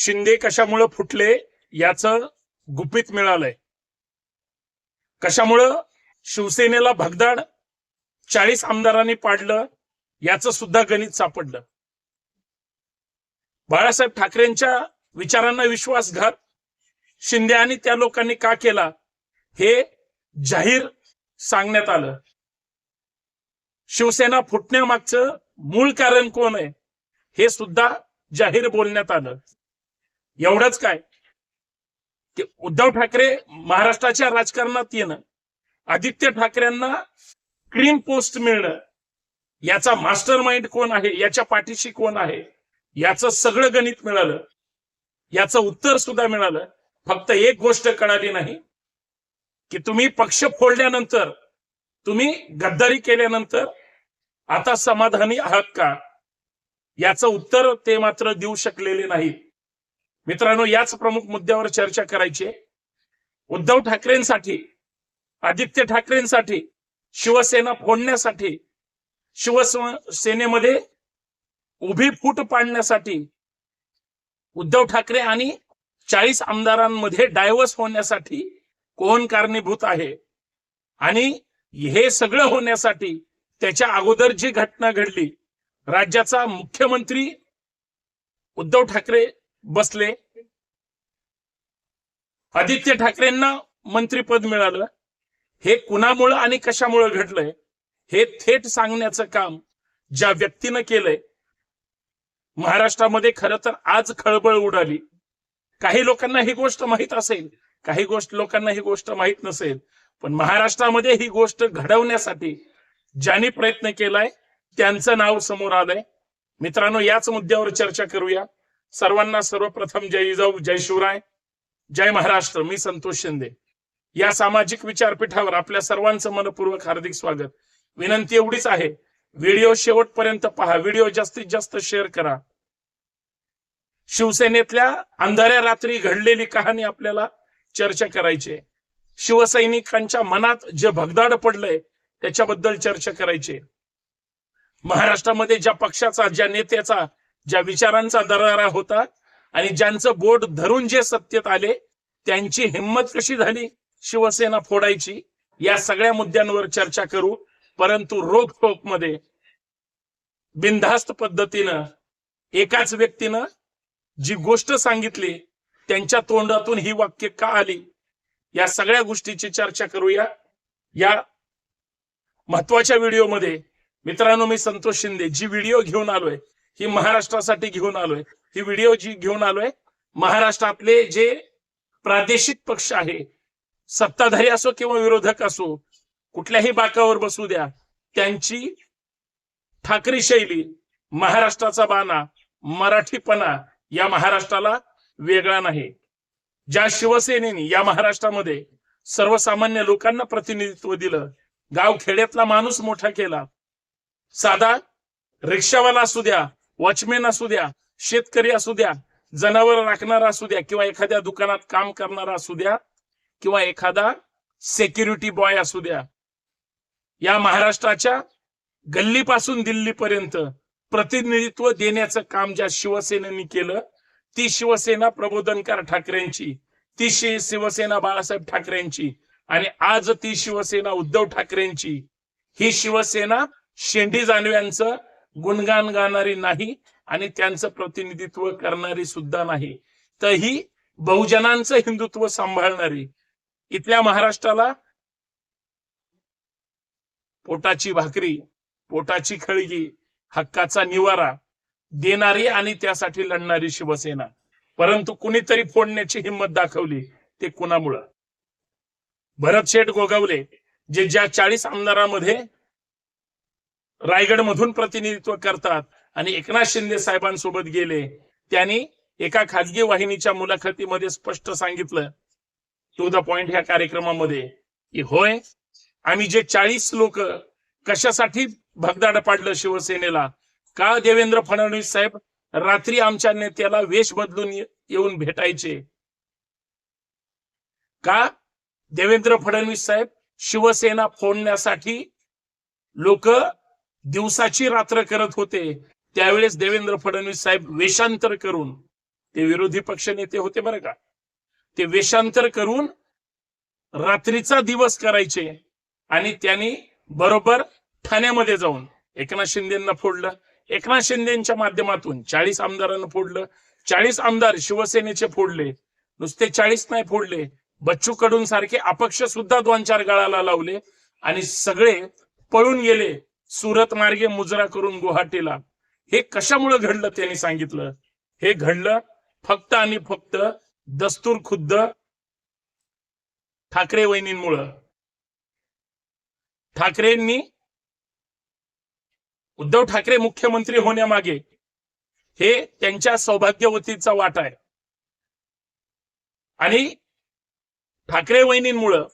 शिंदे कशामुळं फुटले याचं गुपित मिळालंय. कशामुळं शिवसेनेला भगदाड चाळीस आमदारांनी पाडलं याचं सुद्धा गणित सापडलं. बाळासाहेब ठाकरेंच्या विचारांना विश्वासघात शिंदे आणि त्या लोकांनी का केला हे जाहीर सांगण्यात आलं. शिवसेना फुटण्यामागचं मूळ कारण कोण आहे हे सुद्धा जाहीर बोलण्यात आलं. एवढंच काय? उद्धव ठाकरे महाराष्ट्राच्या राजकारणात येणं आदित्य ठाकरेंना क्रीम पोस्ट मिळणं याचा मास्टर माइंड कोण आहे? याच्या पाठीशी कोण आहे? याचं सगळं गणित मिळालं. याचं उत्तर सुद्धा मिळालं. फक्त एक गोष्ट कळाली नाही की तुम्ही पक्ष फोडल्यानंतर तुम्ही गद्दारी केल्यानंतर आता समाधानी आहात का? याचं उत्तर ते मात्र देऊ शकलेले नाही मित्रांनो याच प्रमुख मुद्द्यावर चर्चा करायची उद्धव ठाकरेंसाठी आदित्य ठाकरेंसाठी शिवसेना फोडण्यासाठी शिवसेनेमध्ये उभी फूट पाडण्यासाठी उद्धव ठाकरे आणि चाळीस आमदारांमध्ये डायव्हर्स होण्यासाठी कोण कारणीभूत आहे? आणि हे सगळं होण्यासाठी त्याच्या अगोदर जी घटना घडली राज्याचा मुख्यमंत्री उद्धव ठाकरे बसले. आदित्य ठाकरेंना मंत्रीपद मिळालं. हे कुणामुळं आणि कशामुळं घडलंय? हे थेट सांगण्याचं काम ज्या व्यक्तीनं केलंय महाराष्ट्रामध्ये खरं तर आज खळबळ उडाली. काही लोकांना ही गोष्ट माहीत असेल काही गोष्ट लोकांना ही गोष्ट माहीत नसेल पण महाराष्ट्रामध्ये ही गोष्ट घडवण्यासाठी ज्यांनी प्रयत्न केलाय त्यांचं नाव समोर आलंय. मित्रांनो याच मुद्द्यावर चर्चा करूया. सर्वांना सर्वप्रथम जय जिजाऊ जय शिवराय जय महाराष्ट्र मी संतोष शिंदे. या सामाजिक विचारपीठावर आपल्या सर्वांचं मनपूर्वक हार्दिक स्वागत. विनंती एवढीच आहे व्हिडिओ शेवटपर्यंत पहा व्हिडिओ जास्तीत जास्त शेअर करा. शिवसेनेतल्या अंधाऱ्या रात्री घडलेली कहाणी आपल्याला चर्चा करायची आहे. शिवसैनिकांच्या मनात जे भगदाड पडलंय त्याच्याबद्दल चर्चा करायची महाराष्ट्रामध्ये ज्या पक्षाचा ज्या नेत्याचा ज्या विचारांचा दरारा होता आणि ज्यांचं बोट धरून जे सत्तेत आले त्यांची हिंमत कशी झाली शिवसेना फोडायची? या सगळ्या मुद्द्यांवर चर्चा करू. परंतु रोखोकमध्ये बिनधास्त पद्धतीनं एकाच व्यक्तीनं जी गोष्ट सांगितली त्यांच्या तोंडातून ही वाक्य का आली? या सगळ्या गोष्टीची चर्चा करूया. या महत्त्वाच्या व्हिडिओमध्ये मित्रांनो मी संतोष शिंदे जी व्हिडिओ घेऊन आलोय ही महाराष्ट्रासाठी घेऊन आलोय. ही व्हिडिओ जी घेऊन आलोय महाराष्ट्रातले जे प्रादेशिक पक्ष आहे सत्ताधारी असो किंवा विरोधक असो कुठल्याही बाकावर बसू द्या त्यांची ठाकरी शैली महाराष्ट्राचा बाणा मराठीपणा या महाराष्ट्राला वेगळा नाही. ज्या शिवसेनेने या महाराष्ट्रामध्ये सर्वसामान्य लोकांना प्रतिनिधित्व दिलं गाव खेड्यातला माणूस मोठा केला साधा रिक्षावाला असू द्या वॉचमॅन असू द्या शेतकरी असू द्या जनावर राखणारा असू द्या किंवा एखाद्या दुकानात काम करणारा असू द्या किंवा एखादा सेक्युरिटी बॉय असू द्या या महाराष्ट्राच्या गल्लीपासून दिल्लीपर्यंत प्रतिनिधित्व देण्याचं काम ज्या शिवसेनेने केलं ती शिवसेना प्रबोधनकार ठाकरेंची ती शिवसेना बाळासाहेब ठाकरेंची आणि आज ती शिवसेना उद्धव ठाकरेंची ही शिवसेना शेंडी जानव्यांचं गुणगान गाणारी नाही आणि त्यांचं प्रतिनिधित्व करणारी सुद्धा नाही. तर ही बहुजनांचं हिंदुत्व सांभाळणारी इथल्या महाराष्ट्राला पोटाची भाकरी पोटाची खळगी हक्काचा निवारा देणारी आणि त्यासाठी लढणारी शिवसेना. परंतु कुणीतरी फोडण्याची हिंमत दाखवली ते कुणामुळं? भरत शेठ गोगावले जे ज्या चाळीस आमदारांमध्ये रायगड मधून प्रतिनिधित्व करतात. आणि एकनाथ शिंदे साहेबांसोबत गेले. त्यांनी एका खाजगी वाहिनीच्या मुलाखतीमध्ये स्पष्ट सांगितलं. टू द पॉइंट ह्या कार्यक्रमामध्ये की होय आम्ही जे चाळीस लोक कशासाठी भगदाड पाडलं शिवसेनेला? का देवेंद्र फडणवीस साहेब रात्री आमच्या नेत्याला वेश बदलून येऊन भेटायचे? का देवेंद्र फडणवीस साहेब शिवसेना फोडण्यासाठी लोक दिवसाची रात्र करत होते. त्यावेळेस देवेंद्र फडणवीस साहेब वेषांतर करून ते विरोधी पक्ष नेते होते बरं का? ते वेषांतर करून रात्रीचा दिवस करायचे आणि त्यांनी बरोबर ठाण्यामध्ये जाऊन एकनाथ शिंदेना फोडलं. एकनाथ शिंदेच्या माध्यमातून चाळीस आमदारांना फोडलं. चाळीस आमदार शिवसेनेचे फोडले. नुसते चाळीस नाही फोडले. बच्चू कडून सारखे अपक्ष सुद्धा दोन चार गळाला लावले आणि सगळे पळून गेले. सुरत मार्गे मुजरा करून गुवाहाटीला. हे कशामुळे घडलं त्यांनी सांगितलं? हे घडलं फक्त आणि फक्त दस्तूर खुद्द ठाकरे वहिनींमुळं. ठाकरेंनी उद्धव ठाकरे मुख्यमंत्री होण्यामागे हे त्यांच्या सौभाग्यवतीचा वाटा आहे. आणि ठाकरे वहिनींमुळं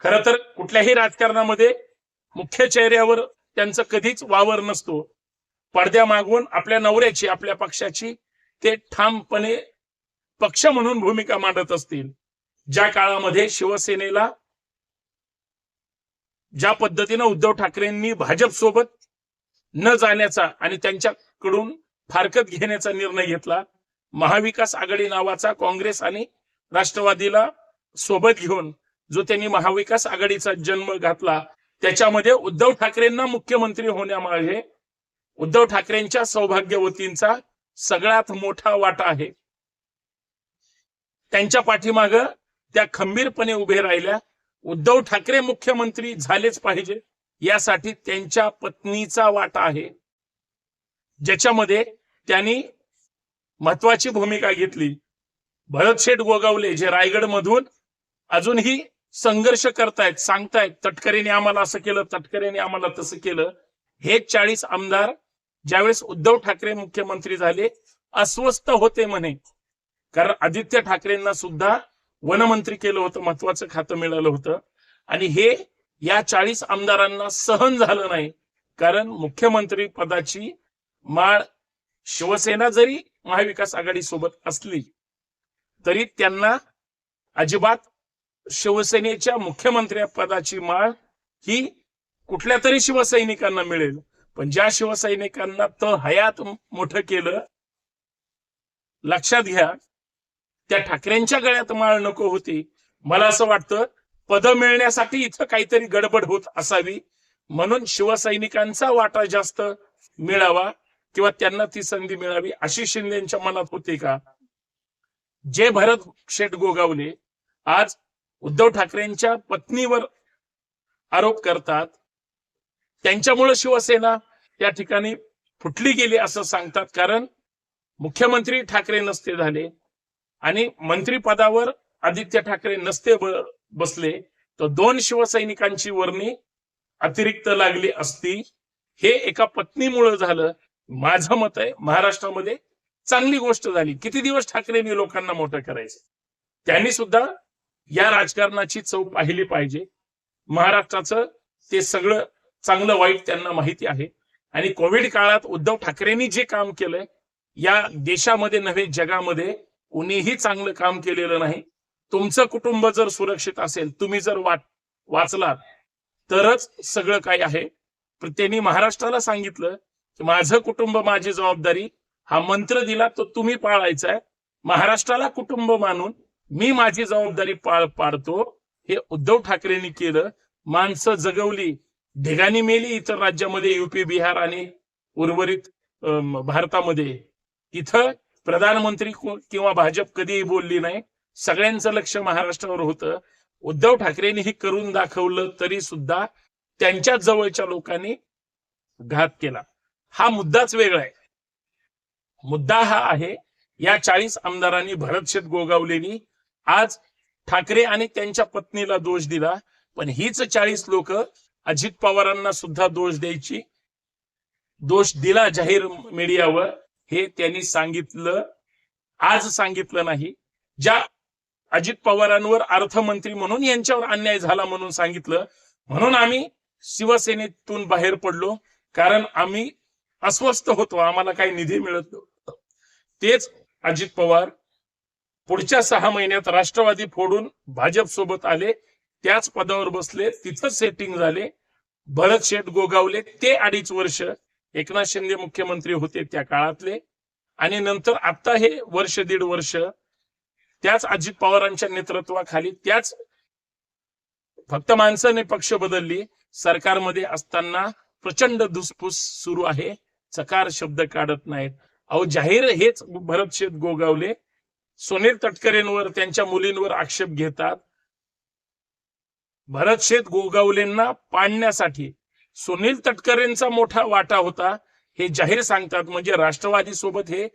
खर तर कुठल्याही राजकारणामध्ये मुख्य चेहऱ्यावर त्यांचं कधीच वावर नसतो. पडद्या मागवून आपल्या नवऱ्याची आपल्या पक्षाची ते ठामपणे पक्ष म्हणून भूमिका मांडत असतील. ज्या काळामध्ये शिवसेनेला ज्या पद्धतीनं उद्धव ठाकरेंनी भाजप सोबत न जाण्याचा आणि त्यांच्याकडून फारकत घेण्याचा निर्णय घेतला महाविकास आघाडी नावाचा काँग्रेस आणि राष्ट्रवादीला सोबत घेऊन जो त्यांनी महाविकास आघाडीचा जन्म घातला त्याच्यामध्ये उद्धव ठाकरेंना मुख्यमंत्री होण्यामागे उद्धव ठाकरेंच्या सौभाग्यवतींचा सगळ्यात मोठा वाटा आहे. त्यांच्या पाठीमाग त्या खंबीरपणे उभे राहिल्या. उद्धव ठाकरे मुख्यमंत्री झालेच पाहिजे यासाठी त्यांच्या पत्नीचा वाटा आहे. ज्याच्यामध्ये त्यांनी महत्वाची भूमिका घेतली. भरतशेठ गोगावले जे रायगड मधून अजूनही संघर्ष करतायत सांगतायत तटकरेने आम्हाला असं केलं तटकरेने आम्हाला तसं केलं. हे चाळीस आमदार ज्यावेळेस उद्धव ठाकरे मुख्यमंत्री झाले अस्वस्थ होते म्हणे. कारण आदित्य ठाकरेंना सुद्धा वनमंत्री केलं होतं महत्वाचं खातं मिळालं होतं. आणि हे या चाळीस आमदारांना सहन झालं नाही. कारण मुख्यमंत्री पदाची माळ शिवसेना जरी महाविकास आघाडी सोबत असली तरी त्यांना अजिबात शिवसेनेच्या मुख्यमंत्री पदाची माळ ही कुठल्या तरी शिवसैनिकांना मिळेल. पण ज्या शिवसैनिकांना त हयात मोठं केलं लक्षात घ्या त्या ठाकरेंच्या गळ्यात माळ नको होती. मला असं वाटतं पद मिळण्यासाठी इथं काहीतरी गडबड होत असावी. म्हणून शिवसैनिकांचा वाटा जास्त मिळावा किंवा त्यांना ती संधी मिळावी अशी शिंदेच्या मनात होती का? जे भरत शेठ गोगावले आज उद्धव ठाकरेंच्या पत्नीवर आरोप करतात. त्यांच्यामुळे शिवसेना त्या ठिकाणी फुटली गेली असं सांगतात. कारण मुख्यमंत्री ठाकरे नसते झाले आणि मंत्रीपदावर आदित्य ठाकरे नसते बसले तर दोन शिवसैनिकांची वर्णी अतिरिक्त लागली असती. हे एका पत्नीमुळे झालं. माझं मत आहे महाराष्ट्रामध्ये चांगली गोष्ट झाली. किती दिवस ठाकरेंनी लोकांना मोठं करायचं? त्यांनी सुद्धा या राजकारणाची चव पाहिली पाहिजे. महाराष्ट्राचं ते सगळं चांगलं वाईट त्यांना माहिती आहे. आणि कोविड काळात उद्धव ठाकरेंनी जे काम केलंय या देशामध्ये नव्हे जगामध्ये कुणीही चांगलं काम केलेलं नाही. तुमचं कुटुंब जर सुरक्षित असेल तुम्ही जर वाट वाचलात तरच सगळं काही आहे. त्यांनी महाराष्ट्राला सांगितलं की माझं कुटुंब माझी जबाबदारी हा मंत्र दिला तो तुम्ही पाळायचा आहे. महाराष्ट्राला कुटुंब मानून मी माझी जबाबदारी पाळ पाडतो. हे उद्धव ठाकरेंनी केलं. माणसं जगवली. ढिगाणी मेली इतर राज्यामध्ये युपी बिहार आणि उर्वरित भारतामध्ये. तिथं प्रधानमंत्री किंवा भाजप कधीही बोलली नाही. सगळ्यांचं लक्ष महाराष्ट्रावर होतं. उद्धव ठाकरेंनी हे करून दाखवलं तरी सुद्धा त्यांच्या जवळच्या लोकांनी घात केला. हा मुद्दाच वेगळा आहे. मुद्दा हा आहे या चाळीस आमदारांनी भरतशेठ गोगावलेनी आज ठाकरे आणि त्यांच्या पत्नीला दोष दिला पण हीच चाळीस लोक अजित पवारांना सुद्धा दोष द्यायची दोष दिला जाहीर मीडियावर हे त्यांनी सांगितलं आज सांगितलं नाही. ज्या अजित पवारांवर अर्थमंत्री म्हणून यांच्यावर अन्याय झाला म्हणून सांगितलं म्हणून आम्ही शिवसेनेतून बाहेर पडलो कारण आम्ही अस्वस्थ होतो आम्हाला काही निधी मिळत नव्हतं. तेच अजित पवार पुढच्या सहा महिन्यात राष्ट्रवादी फोडून भाजप सोबत आले त्याच पदावर बसले तिथं सेटिंग झाले. भरत शेठ गोगावले ते अडीच वर्ष एकनाथ शिंदे मुख्यमंत्री होते त्या काळातले. आणि नंतर आता हे वर्ष दीड वर्ष त्याच अजित पवारांच्या नेतृत्वाखाली त्याच फक्त माणसाने पक्ष बदलली सरकारमध्ये असताना प्रचंड धुसफूस सुरू आहे. चकार शब्द काढत नाहीत. अहो जाहीर हेच भरत शेठ गोगावले. सुनील तटकरेंवर त्यांच्या मुलींवर आक्षेप घेतात. भरत शेत गोगावलेंना पाडण्यासाठी सुनील तटकरेंचा मोठा वाटा होता हे जाहीर सांगतात. म्हणजे राष्ट्रवादी सोबत हे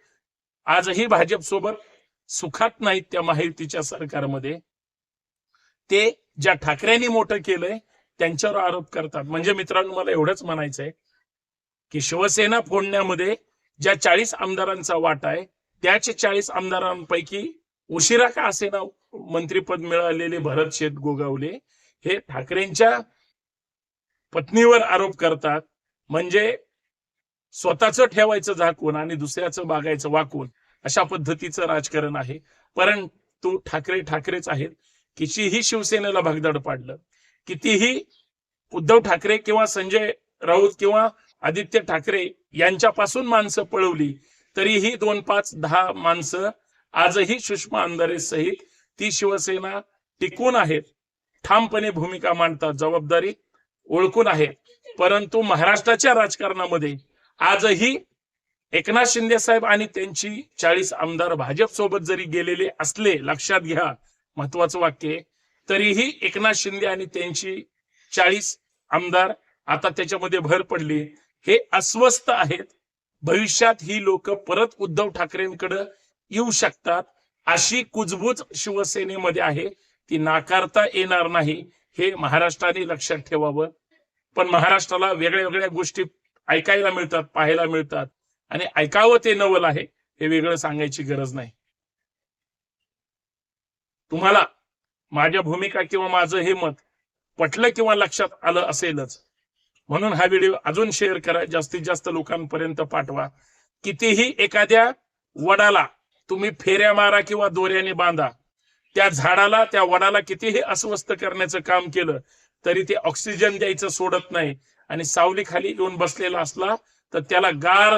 आजही भाजप सोबत सुखात नाहीत त्या माहितीच्या सरकारमध्ये. ते ज्या ठाकरेंनी मोठं केलंय त्यांच्यावर आरोप करतात. म्हणजे मित्रांनो मला एवढंच म्हणायचंय की शिवसेना फोडण्यामध्ये ज्या चाळीस आमदारांचा वाटा आहे त्याचे चाळीस आमदारांपैकी उशिरा का असेना मंत्रीपद मिळालेले भरत शेत गोगावले हे ठाकरेंच्या पत्नीवर आरोप करतात. म्हणजे स्वतःच ठेवायचं झाकून आणि दुसऱ्याचं बागायचं वाकून अशा पद्धतीचं राजकारण आहे. परंतु ठाकरे ठाकरेच आहेत. कितीही शिवसेनेला भगदाड पाडलं कितीही उद्धव ठाकरे किंवा संजय राऊत किंवा आदित्य ठाकरे यांच्यापासून माणसं पळवली तरीही दोन पाच दहा माणसं आजही सुषमा अंधारे सहित ती शिवसेना टिकून आहेत. ठामपणे भूमिका मांडतात जबाबदारी ओळखून आहे परंतु महाराष्ट्राच्या राजकारणामध्ये आजही एकनाथ शिंदे साहेब आणि त्यांची चाळीस आमदार भाजप सोबत जरी गेलेले असले लक्षात घ्या महत्वाचं वाक्य तरीही एकनाथ शिंदे आणि त्यांची चाळीस आमदार आता त्याच्यामध्ये भर पडली. हे अस्वस्थ आहेत. भविष्यात ही लोक परत उद्धव ठाकरेंकडे येऊ शकतात अशी कुजबूज शिवसेनेमध्ये आहे. ती नाकारता येणार नाही हे महाराष्ट्राने लक्षात ठेवावं. पण महाराष्ट्राला वेगळ्या वेगळ्या गोष्टी ऐकायला मिळतात पाहायला मिळतात. आणि ऐकावं ते नवल आहे हे वेगळं सांगायची गरज नाही. तुम्हाला माझ्या भूमिका किंवा माझं हे मत पटलं किंवा लक्षात आलं असेलच म्हणून हा व्हिडिओ अजून शेअर करा जास्तीत जास्त लोकांपर्यंत पाठवा. कितीही एखाद्या वडाला तुम्ही फेऱ्या मारा किंवा दोऱ्याने बांधा त्या झाडाला त्या वडाला कितीही अस्वस्थ करण्याचं काम केलं तरी ते ऑक्सिजन द्यायचं सोडत नाही. आणि सावली खाली येऊन बसलेला असला तर त्याला गार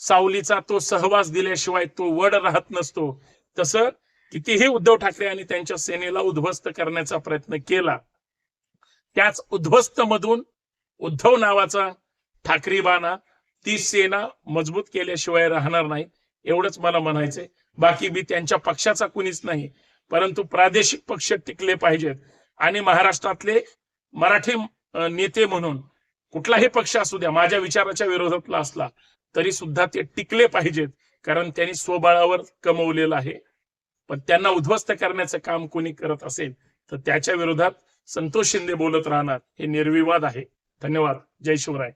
सावलीचा तो सहवास दिल्याशिवाय तो वड राहत नसतो. तसं कितीही उद्धव ठाकरे आणि त्यांच्या सेनेला उद्ध्वस्त करण्याचा प्रयत्न केला त्याच उद्ध्वस्त मधून उद्धव नावाचा ठाकरी ती सेना मजबूत केल्याशिवाय राहणार नाही एवढंच मला म्हणायचंय. बाकी मी त्यांच्या पक्षाचा कुणीच नाही परंतु प्रादेशिक पक्ष टिकले पाहिजेत. आणि महाराष्ट्रातले मराठी नेते म्हणून कुठलाही पक्ष असू द्या माझ्या विचाराच्या विरोधातला असला तरी सुद्धा ते टिकले पाहिजेत कारण त्यांनी स्वबळावर कमवलेलं आहे. पण त्यांना उद्ध्वस्त करण्याचं काम कोणी करत असेल तर त्याच्या विरोधात संतोष शिंदे बोलत राहणार हे निर्विवाद आहे. धन्यवाद. जय शिवराय.